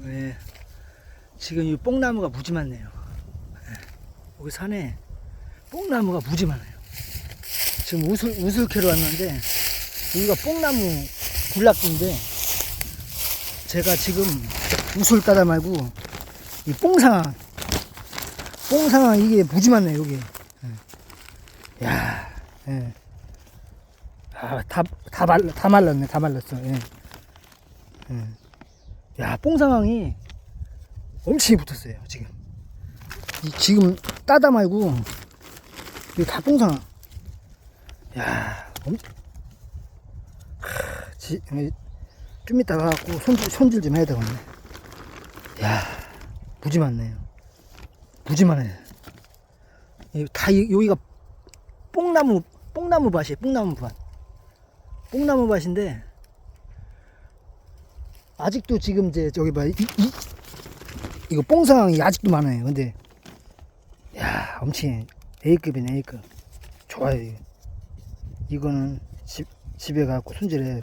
네. 지금 이 뽕나무가 무지 많네요. 네. 여기 산에 뽕나무가 무지 많아요. 지금 우슬, 우슬캐로 왔는데, 여기가 뽕나무 군락지인데, 제가 지금 우슬 따다 말고, 이 뽕상황, 뽕상황 이게 무지 많네요, 여기. 예. 야, 예. 아, 다, 다 말, 다 말랐네, 다 말랐어, 예. 예. 야, 뽕 상황이 엄청 붙었어요, 지금. 이, 지금 따다 말고, 이거 다 뽕 상황. 야, 엄, 하, 지, 이, 좀 이따 가갖고 손질, 손질 좀 해야 되겠네. 야, 무지 많네요. 무지 많아요. 이, 다, 이- 여기가 뽕나무, 뽕나무 밭이에요, 뽕나무 밭. 뽕나무 밭인데, 아직도 지금 이제 저기 봐, 이, 이, 이거 뽕 상황이 아직도 많아요. 근데, 야, 엄청 A급이네, A급. 좋아요. 이거. 이거는 집, 집에 가고 손질해